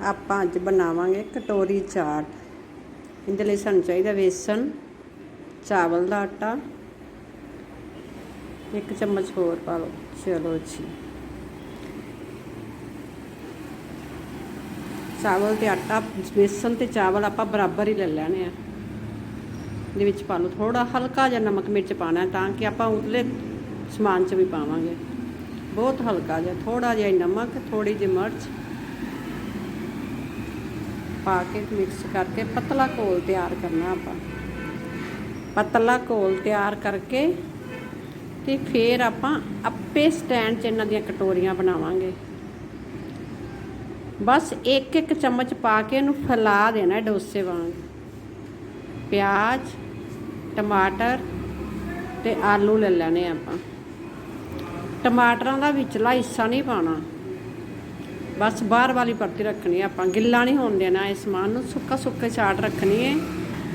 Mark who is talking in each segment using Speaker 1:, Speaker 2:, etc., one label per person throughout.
Speaker 1: ਆਪਾਂ ਅੱਜ ਬਣਾਵਾਂਗੇ ਕਟੋਰੀ ਚਾਟ। ਇਹਦੇ ਲਈ ਸਾਨੂੰ ਚਾਹੀਦਾ ਵੇਸਣ, ਚਾਵਲ ਦਾ ਆਟਾ, ਇੱਕ ਚਮਚ ਹੋਰ ਪਾ ਲਓ। ਚਲੋ ਜੀ। ਚਾਵਲ ਤੇ ਆਟਾ, ਵੇਸਣ ਤੇ ਚਾਵਲ ਆਪਾਂ ਬਰਾਬਰ ਹੀ ਲੈ ਲੈਣੇ ਆ। ਇਹਦੇ ਵਿੱਚ ਪਾ ਲਓ ਥੋੜਾ ਹਲਕਾ ਜਿਹਾ ਨਮਕ ਮਿਰਚ ਪਾਣਾ ਤਾਂ ਕਿ ਆਪਾਂ ਉਤਲੇ ਸਮਾਨ 'ਚ ਵੀ ਪਾਵਾਂਗੇ। ਬਹੁਤ ਹਲਕਾ ਜਿਹਾ ਥੋੜਾ ਜਿਹਾ ਨਮਕ ਥੋੜੀ ਜਿਹੀ ਮਿਰਚ। ਪਾ ਕੇ ਮਿਕਸ ਕਰਕੇ ਪਤਲਾ ਘੋਲ ਤਿਆਰ ਕਰਨਾ ਆਪਾਂ। ਪਤਲਾ ਘੋਲ ਤਿਆਰ ਕਰਕੇ ਤੇ ਫੇਰ ਆਪਾਂ ਆਪੇ ਸਟੈਂਡ 'ਚ ਇਹਨਾਂ ਦੀਆਂ ਕਟੋਰੀਆਂ ਬਣਾਵਾਂਗੇ। ਬਸ ਇੱਕ ਇੱਕ ਚਮਚ ਪਾ ਕੇ ਇਹਨੂੰ ਫੈਲਾ ਦੇਣਾ ਡੋਸੇ ਵਾਂਗ। ਪਿਆਜ਼, ਟਮਾਟਰ ਤੇ ਆਲੂ ਲੈ ਲੈਣੇ ਆਪਾਂ। ਟਮਾਟਰਾਂ ਦਾ ਵਿਚਲਾ ਹਿੱਸਾ ਨਹੀਂ ਪਾਣਾ ਬਸ ਬਾਹਰ ਵਾਲੀ ਪਰਤੀ ਰੱਖਣੀ ਹੈ ਆਪਾਂ। ਗਿੱਲਾ ਨਹੀਂ ਹੋਣ ਦੇਣਾ ਇਸ ਸਮਾਨ ਨੂੰ ਸੁੱਕਾ ਸੁੱਕੇ ਚਾਟ ਰੱਖਣੀ ਹੈ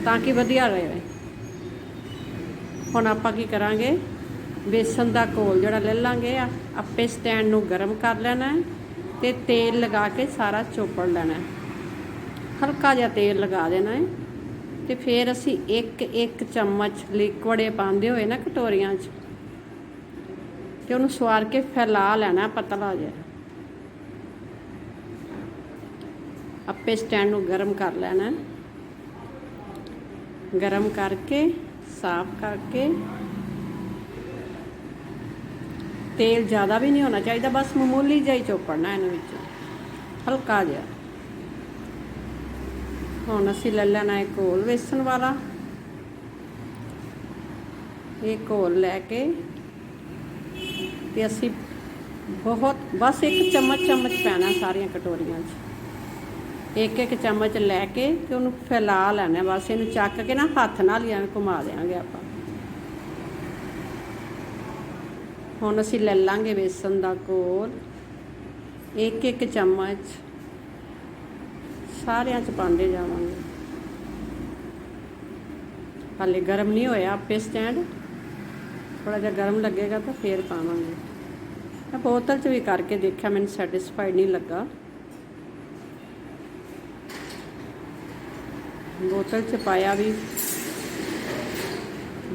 Speaker 1: ਤਾਂ ਕਿ ਵਧੀਆ ਰਹੇ। ਹੁਣ ਆਪਾਂ ਕੀ ਕਰਾਂਗੇ? ਬੇਸਨ ਦਾ ਘੋਲ ਜਿਹੜਾ ਲੈ ਲਾਂਗੇ ਆ, ਆਪੇ ਸਟੈਂਡ ਨੂੰ ਗਰਮ ਕਰ ਲੈਣਾ ਹੈ ਤੇ ਤੇਲ ਲਗਾ ਕੇ ਸਾਰਾ ਚੋਪੜ ਲੈਣਾ ਹਲਕਾ ਜਿਹਾ ਤੇਲ ਲਗਾ ਦੇਣਾ ਹੈ ਤੇ ਫਿਰ ਅਸੀਂ ਇੱਕ ਇੱਕ ਚਮਚ ਲਿਕਵੜੇ ਪਾਉਂਦੇ ਹੋਏ ਨਾ ਕਟੋਰੀਆਂ 'ਚ, ਤੇ ਉਹਨੂੰ ਸਵਾਰ ਕੇ ਫੈਲਾ ਲੈਣਾ ਪਤਲਾ ਜਿਹਾ। ਆਪੇ ਸਟੈਂਡ ਨੂੰ ਗਰਮ ਕਰ ਲੈਣਾ ਗਰਮ ਕਰਕੇ, ਸਾਫ਼ ਕਰਕੇ। ਤੇਲ ਜ਼ਿਆਦਾ ਵੀ ਨਹੀਂ ਹੋਣਾ ਚਾਹੀਦਾ, ਬਸ ਮਾਮੂਲੀ ਜਿਹਾ ਹੀ ਚੋਪੜਨਾ ਇਹਨਾਂ ਵਿੱਚ। ਹਲਕਾ ਜਿਹਾ। ਹੁਣ ਅਸੀਂ ਲੈ ਲੈਣਾ ਹੈ ਘੋਲ ਵੇਸਣ ਵਾਲਾ। ਇਹ ਘੋਲ ਲੈ ਕੇ ਤੇ ਅਸੀਂ ਬਹੁਤ, ਬਸ ਇੱਕ ਚਮਚ ਚਮਚ ਪੈਣਾ ਸਾਰੀਆਂ ਕਟੋਰੀਆਂ 'ਚ। ਇੱਕ ਇੱਕ ਚਮਚ ਲੈ ਕੇ ਤੇ ਉਹਨੂੰ ਫੈਲਾ ਲੈਣਾ ਬਸ ਇਹਨੂੰ ਚੱਕ ਕੇ ਨਾ ਹੱਥ ਨਾਲ ਹੀ ਐਵੇਂ ਘੁਮਾ ਦੇਾਂਗੇ ਆਪਾਂ। ਹੁਣ ਅਸੀਂ ਲੈ ਲਾਂਗੇ ਵੇਸਣ ਦਾ ਕੋਲ ਇੱਕ ਇੱਕ ਚਮਚ। ਸਾਰਿਆਂ ਚ ਪਾਉਂਦੇ ਜਾਵਾਂਗੇ। ਹਾਲੇ ਗਰਮ ਨਹੀਂ ਹੋਇਆ ਆਪੇ ਸਟੈਂਡ। ਥੋੜਾ ਜਿਹਾ ਗਰਮ ਲੱਗੇਗਾ ਤਾਂ ਫੇਰ ਪਾਵਾਂਗੇ। ਮੈਂ ਬੋਤਲ 'ਚ ਵੀ ਕਰਕੇ ਦੇਖਿਆ, ਮੈਨੂੰ ਸੈਟੀਸਫਾਈਡ ਨਹੀਂ ਲੱਗਾ। ਬੋਤਲ 'ਚ ਪਾਇਆ ਵੀ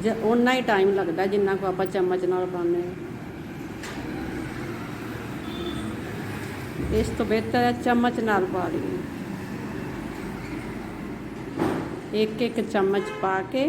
Speaker 1: ਜੇ ਓਨਾ ਹੀ ਟਾਈਮ ਲੱਗਦਾ ਜਿੰਨਾ ਕੋ ਆਪਾਂ ਚਮਚ ਨਾਲ ਪਾਉਂਦੇ ਹਾਂ ਇਸ ਤੋਂ ਬਿਹਤਰ ਹੈ ਚਮਚ ਨਾਲ ਪਾ ਲਈਏ ਇੱਕ ਇੱਕ ਚਮਚ ਪਾ ਕੇ